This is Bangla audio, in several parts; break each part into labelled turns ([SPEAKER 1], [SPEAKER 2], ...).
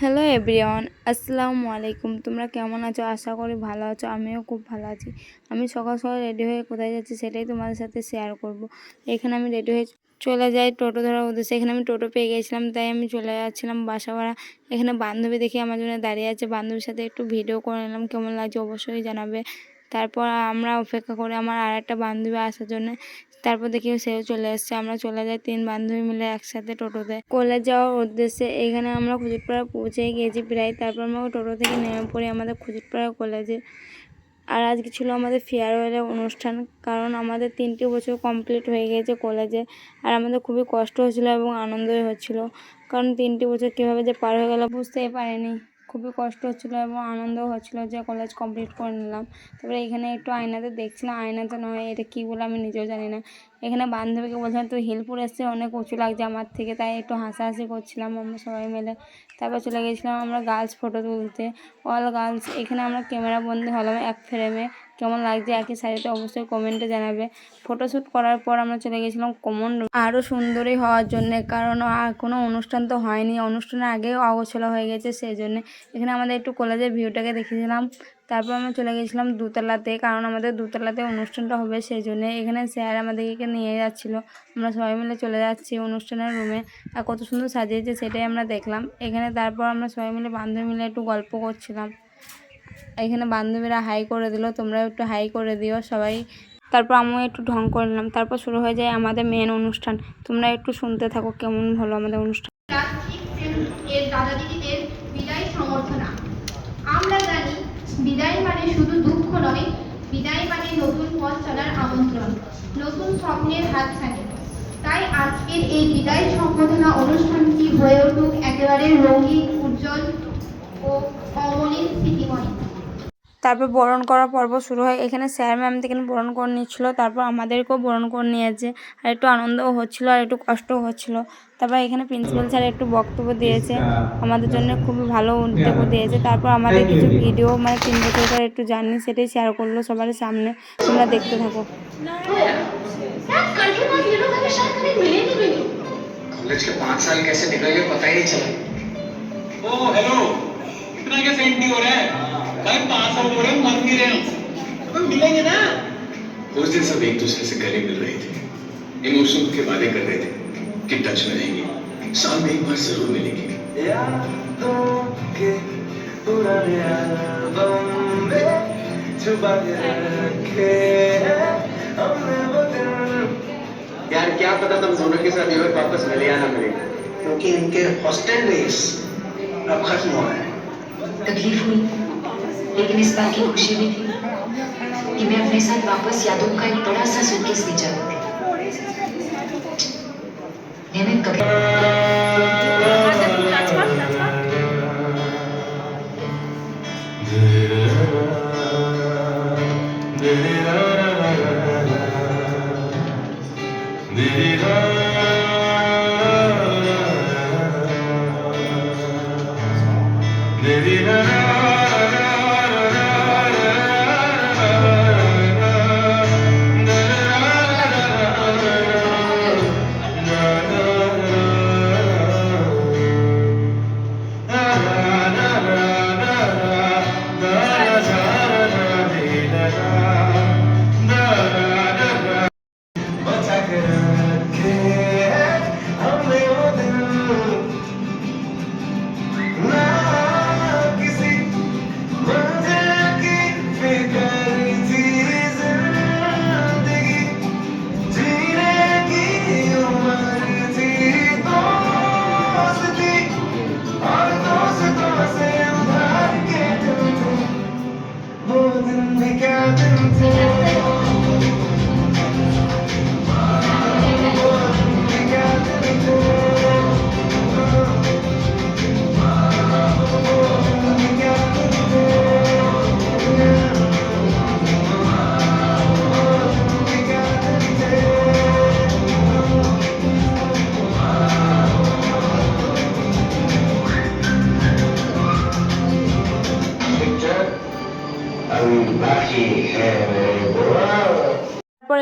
[SPEAKER 1] হ্যালো এভরিওয়ান আসসালামু আলাইকুম তোমরা কেমন আছো? আশা করি ভালো আছো। আমিও খুব ভালো আছি। আমি সকাল সকাল রেডি হয়ে কোথায় যাচ্ছি সেটাই তোমাদের সাথে শেয়ার করব। এখানে আমি রেডি হয়ে চলে যাই টোটো ধরার উদ্দেশ্যে। এখানে আমি টোটো পেয়ে গেছিলাম, তাই আমি চলে যাচ্ছিলাম বাসা ভাড়া। এখানে বান্ধবী দেখে আমার জন্য দাঁড়িয়ে আছে। বান্ধবীর সাথে একটু ভিডিও করে নিলাম। কেমন লাগছে অবশ্যই জানাবে। তারপর আমরা অপেক্ষা করে আমার আর একটা বান্ধবী আসার জন্য। তারপর দেখি সেও চলে এসছে। আমরা চলে যাই, তিন বান্ধবী মিলে একসাথে টোটোতে। কলেজ যাওয়ার উদ্দেশ্যে এখানে আমরা খুজুরপাড়া পৌঁছে গিয়েছি প্রায়। তারপর আমরা টোটো থেকে নেমে পড়ি আমাদের খুজুরপাড়া কলেজে। আর আজকে ছিল আমাদের ফেয়ারওয়েলের অনুষ্ঠান, কারণ আমাদের তিনটি বছর কমপ্লিট হয়ে গিয়েছে কলেজে। আর আমাদের খুবই কষ্ট হচ্ছিল এবং আনন্দই হচ্ছিল। কারণ তিনটি বছর কীভাবে যে পার হয়ে গেল বুঝতেই পারিনি। খুবই কষ্ট হচ্ছিল এবং আনন্দও হচ্ছিল যে কলেজ কমপ্লিট করে নিলাম। তারপরে এখানে একটু আয়নাতে দেখছিলাম, আয়নাতে নয়, এটা কী বলে আমি নিজেও জানি না। এখানে বান্ধবীকে বলছিলাম, তুই হিলপুর এসছে অনেক উঁচু লাগছে আমার থেকে। তাই একটু হাসাহাসি করছিলাম আমরা সবাই মিলে। তারপর চলে গেছিলাম আমরা গার্লস ফটো তুলতে। অল গার্লস এখানে আমরা ক্যামেরা বন্দি হলাম এক ফ্রেমে কেমন লাগছে একই সাইডে অবশ্যই কমেন্টে জানাবে। ফটোশ্যুট করার পর আমরা চলে গেছিলাম কমন আরও সুন্দরী হওয়ার জন্য, কারণ আর কোনো অনুষ্ঠান তো হয়নি। অনুষ্ঠানের আগেও অগোছলা হয়ে গেছে সেই জন্যে এখানে আমাদের একটু কলেজের ভিউটাকে দেখেছিলাম। তারপর আমরা চলে গেছিলাম দুতলাতে, কারণ আমাদের দুতলাতে অনুষ্ঠানটা হবে সেই জন্য এখানে স্যার আমাদেরকে নিয়ে যাচ্ছিল। আমরা সবাই মিলে চলে যাচ্ছি অনুষ্ঠানের রুমে আর কত সুন্দর সাজিয়েছে, সেটাই আমরা দেখলাম। এখানে তারপর আমরা সবাই মিলে বান্ধবী মিলে একটু গল্প করছিলাম। এখানে বান্ধবীরা হাই করে দিল তোমরা একটু হাই করে দিও সবাই। তারপর আমিও একটু ঢং করে নিলাম। তারপর শুরু হয়ে যায় আমাদের মেন অনুষ্ঠান। তোমরা একটু শুনতে থাকো কেমন হলো আমাদের অনুষ্ঠান।
[SPEAKER 2] এর আমরা জানি বিদায় মানে শুধু দুঃখ নয়, বিদায় মানে নতুন পথ চলার আমন্ত্রণ, নতুন স্বপ্নের তাই আজকের এই বিদায় অনুষ্ঠানটি হয়ে উঠুক একেবারে রঙিন, উজ্জ্বল ও অমলিন স্মৃতিময়।
[SPEAKER 1] তারপর বরণ করার পর্ব শুরু হয় এখানে স্যার ম্যাম থেকে বরণ করে নিচ্ছিল তারপর আমাদেরকেও বরণ করে নিয়েছে আর একটু আনন্দও হচ্ছিলো আর একটু কষ্টও হচ্ছিলো তারপর এখানে প্রিন্সিপাল স্যার একটু বক্তব্য দিয়েছে আমাদের জন্য খুবই ভালো উদ্যোগ দিয়েছে তারপর আমাদের কিছু ভিডিও মানে তিন বছরকার একটু জার্নি সেটাই শেয়ার করলো সবার সামনে তোমরা দেখতে থাকো
[SPEAKER 3] कॉलेज के पाँच साल कैसे निकल गए पता ही नहीं चला
[SPEAKER 4] ओ हेलो इतना क्या सेंट नहीं हो रहा है भाई पास हो रहे हैं, मन नहीं रहे हम मिलेंगे ना?
[SPEAKER 3] उस दिन सब एक दूसरे से गले मिल रहे थे। इमोशन के वादे कर रहे थे कि टच में रहेंगे। साल में एक बार ज़रूर मिलेंगे।
[SPEAKER 5] यादों के पुराने एल्बम में छुपा के रखे हमने वो दिन
[SPEAKER 6] यार क्या पता तुम दोनों के साथ ये वापस मिले या ना मिले। क्योंकि इनके हॉस्टल डेज़ अब खत्म हो रहे हैं।
[SPEAKER 7] तकलीफ़ हुई। लेकिन इस बात की खुशी भी थी। कि मैं अपने साथ वापस यादों का एक बड़ा सा सूटकेस ले जा रही कभी
[SPEAKER 5] बचा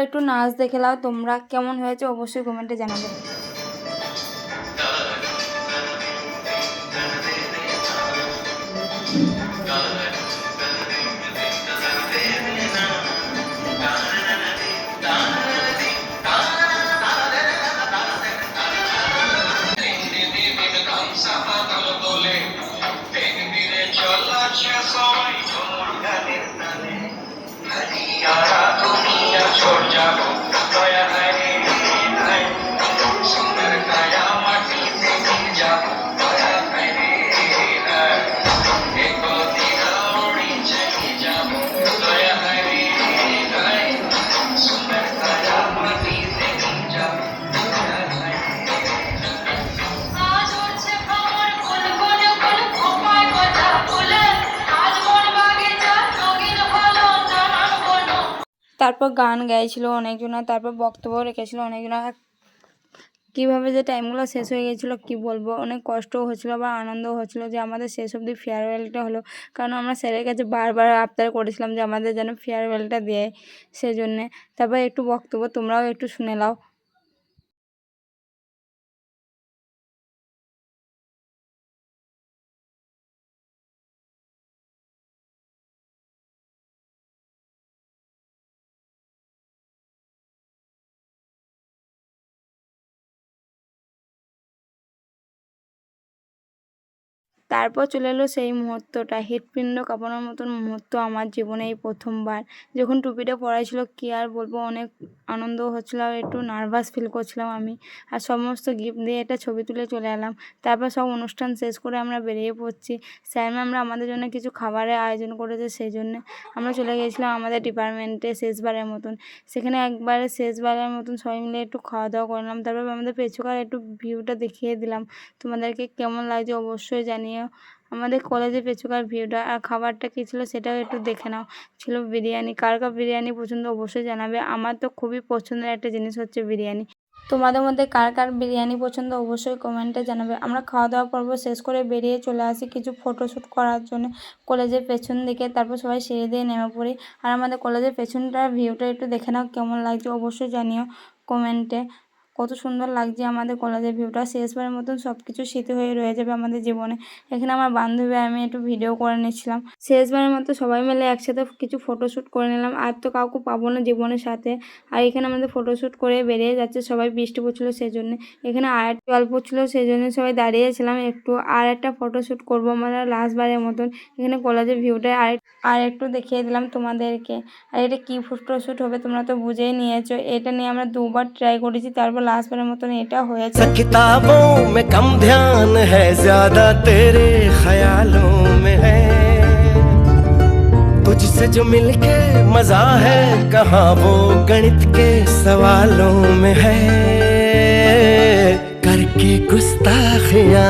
[SPEAKER 1] একটু নাচ দেখে তোমরা কেমন হয়েছে অবশ্যই কমেন্টে জানাবে।
[SPEAKER 8] Senhor, diabo.
[SPEAKER 1] তারপর গান গাইছিল অনেকজনা, তারপর বক্তব্য রেখেছিল অনেকজনা। কীভাবে যে টাইমগুলো শেষ হয়ে গেছিল, কী বলব? অনেক কষ্টও হচ্ছিল বা আনন্দও হচ্ছিল যে আমাদের শেষ অবধি ফেয়ারওয়েলটা হলো। কারণ আমরা স্যারের কাছে বারবার আবদার করেছিলাম যে আমাদের যেন ফেয়ারওয়েলটা দেয় সেই জন্যে তারপর একটু বক্তব্য তোমরাও একটু শুনে নাও। তারপর চলে এলো সেই মুহূর্তটা, হৃৎপিণ্ড কাঁপানোর মতন মুহূর্ত আমার জীবনে এই প্রথমবার। যখন টুপিটা পরা ছিল কী আর বলব, অনেক আনন্দ হচ্ছিল আর একটু নার্ভাস ফিল করছিলাম আমি। আর সমস্ত গিফট দিয়ে একটা ছবি তুলে চলে এলাম। তারপর সব অনুষ্ঠান শেষ করে আমরা বেরিয়ে পড়ছি। স্যার ম্যামরা আমাদের জন্য কিছু খাবারের আয়োজন করেছে, সেই জন্যে আমরা চলে গিয়েছিলাম আমাদের ডিপার্টমেন্টে শেষবারের মতন। সেখানে একবারে শেষবারের মতন সবাই মিলে একটু খাওয়া দাওয়া করলাম তারপর আমাদের পেছুকার একটু ভিউটা দেখিয়ে দিলাম। তোমাদেরকে কেমন লাগছে অবশ্যই জানিও আমাদের কলেজে পেছুকার ভিউটা আর খাবারটা কী ছিল সেটাও একটু দেখে নাও। ছিল বিরিয়ানি। কার কার বিরিয়ানি পছন্দ অবশ্যই জানাবে। আমার তো খুবই পছন্দের একটা জিনিস হচ্ছে বিরিয়ানি। তোমাদের মধ্যে কার কার বিরিয়ানি পছন্দ অবশ্যই কমেন্টে জানাবে। আমরা খাওয়া দাওয়া পর্ব শেষ করে বেরিয়ে চলে আসি কিছু ফটোশ্যুট করার জন্য। কলেজের পেছন দিকে, তারপর সবাই সিঁড়ি দিয়ে নেমে পড়ি। আর আমাদের কলেজের পেছনটার ভিউটা একটু দেখে নাও কেমন লাগছে অবশ্যই জানিও কমেন্টে কত সুন্দর লাগছে আমাদের কলেজের ভিউটা শেষবারের মতন সব কিছু স্মৃতি হয়ে রয়ে যাবে আমাদের জীবনে। এখানে আমার বান্ধবী, আমি একটু ভিডিও করে নিচ্ছিলাম। শেষবারের মতো সবাই মিলে একসাথে কিছু ফটোশ্যুট করে নিলাম। আর তো কাউকে পাবো না জীবনের সাথে। আর এখানে আমাদের ফটোশ্যুট করে বেরিয়ে যাচ্ছে সবাই। বৃষ্টি পড়ছিলো সেই জন্য এখানে আর একটু জল পড়ছিলো সেই জন্য সবাই দাঁড়িয়েছিলাম একটু। আর একটা ফটোশ্যুট করব আমরা লাস্টবারের মতন। এখানে কলেজের ভিউটা আর আর একটু দেখিয়ে দিলাম তোমাদেরকে আর এটা কী ফটোশ্যুট হবে তোমরা তো বুঝেই নিয়েছো এটা নিয়ে আমরা দুবার ট্রাই করেছি তারপর লাস্টবারের মতন এটা হয়েছে
[SPEAKER 5] किताबों में कम ध्यान है ज्यादा तेरे ख्यालों में है तुझसे जो मिलके मजा है कहाँ वो गणित के सवालों में है करके गुस्ताखियां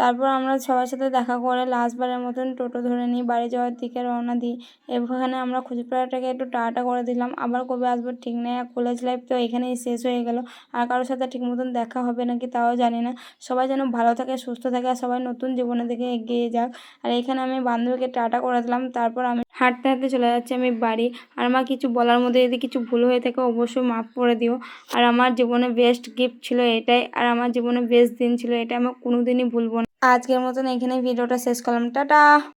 [SPEAKER 1] তারপর আমরা সবার সাথে দেখা করে লাস্টবারের মতন টোটো ধরে নিই বাড়ি যাওয়ার দিকে রওনা দিই। এখানে আমরা খুচপাড়াটাকে একটু টাটা করে দিলাম। আবার কবে আসব ঠিক নেই কলেজ লাইফ তো এখানেই শেষ হয়ে গেল। আর কারোর সাথে ঠিক মতন দেখা হবে নাকি তাও জানি না। সবাই যেন ভালো থাকে, সুস্থ থাকে, আর সবাই নতুন জীবনের দিকে এগিয়ে যাক। আর এখানে আমি বান্ধবীকে টাটা করে দিলাম। তারপর আমি হাঁটতে হাঁটতে চলে যাচ্ছি আমি বাড়ি। আর আমার কিছু বলার মধ্যে যদি কিছু ভুল হয়ে থাকে অবশ্যই মাফ করে দিও। আর আমার জীবনে বেস্ট গিফট ছিল এটাই। আর আমার জীবনে বেস্ট দিন ছিল এটা আমি কোনোদিনই ভুলবো না। আজকের মতন এখানে ভিডিওটা শেষ করলাম। টাটা!